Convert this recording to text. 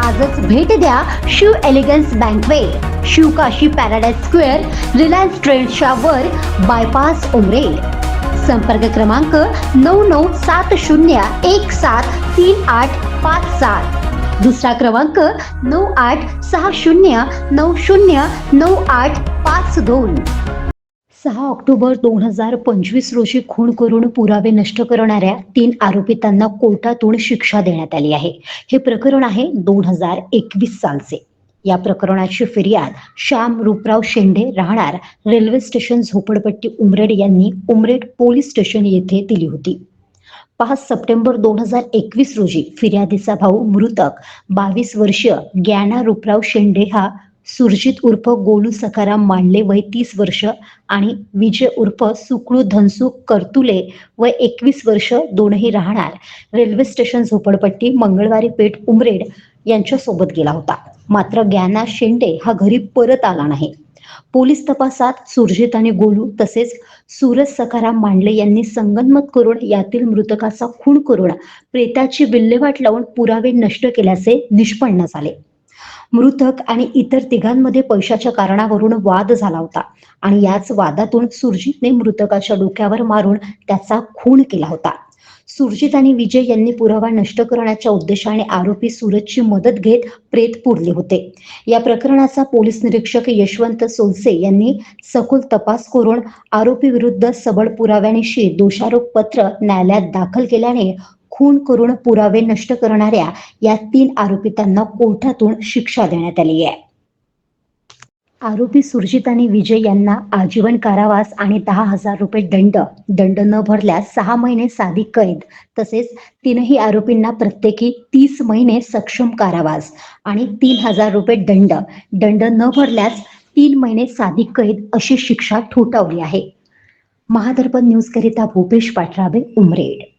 आजच भेट द्या Shiv Elegance Banquet Shivkashi Paradise Square Reliance ट्रेंडच्या वर बायपास उमरेल संपर्क क्रमांक नऊ नऊ सात शून्य एक सात तीन आठ पाच सात. दुसरा क्रमांक नऊ आठ सहा शून्य नऊ शून्य नऊ आठ पाच दोन. सहा ऑक्टोबर दोन हजार पंचवीस रोजी खून करून पुरावे नष्ट करणाऱ्या तीन आरोपितांना कोर्टातून शिक्षा देण्यात आली आहे. हे प्रकरण आहे दोन हजार एकवीस सालचे. या प्रकरणाची फिर्याद श्याम रूपराव शेंडे राहणार रेल्वे स्टेशन झोपडपट्टी उमरेड यांनी उमरेड पोलीस स्टेशन येथे दिली होती. पाच सप्टेंबर दोन हजार एकवीस रोजी फिर्यादीचा भाऊ मृतक बावीस वर्षीय ग्याना रूपराव शेंडे हा सुरजित उर्फ गोलू सखाराम मांडले वय तीस वर्ष आणि विजय उर्फ सुकळू धनसुख कर्तुले वय एकवीस वर्ष दोनही राहणार. रेल्वे स्टेशन झोपडपट्टी मंगळवारी पेठ उमरेड यांच्यासोबत गेला होता. मात्र ज्ञाना शेंडे हा घरी परत आला नाही. पोलीस तपासात सुरजित आणि गोलू तसेच सूरज सखाराम मांडले यांनी संगनमत करून यातील मृतकाचा खून करून प्रेताची विल्हेवाट लावून पुरावे नष्ट केल्याचे निष्पन्न झाले. मृतक आणि इतर तिघांमध्ये पैशाच्या कारणावरून वाद झाला होता. आणि याच वादातून सुरजितने मृतकाच्या डोक्यावर मारून त्याचा खून केला होता. सुरजित आणि विजय यांनी पुरावा नष्ट करण्याच्या उद्देशाने आरोपी सूरजची मदत घेत प्रेत पुरले होते. या प्रकरणाचा पोलीस निरीक्षक यशवंत सोलसे यांनी सखोल तपास करून आरोपी विरुद्ध सबळ पुराव्यानिशी दोषारोप पत्र न्यायालयात दाखल केल्याने खून करून पुरावे नष्ट करणाऱ्या या तीन आरोपितांना कोर्टातून शिक्षा देण्यात आली आहे. आरोपी सुरजित आणि विजय यांना आजीवन कारावास आणि दहा हजार रुपये दंड दंड न भरल्यास सहा महिने साधी कैद तसेच तीनही आरोपींना प्रत्येकी तीस महिने सक्षम कारावास आणि तीन हजार रुपये दंड दंड न भरल्यास तीन महिने साधी कैद अशी शिक्षा ठोठावली आहे. महादर्पण न्यूज करिता भूपेश पाठराबे उमरेड.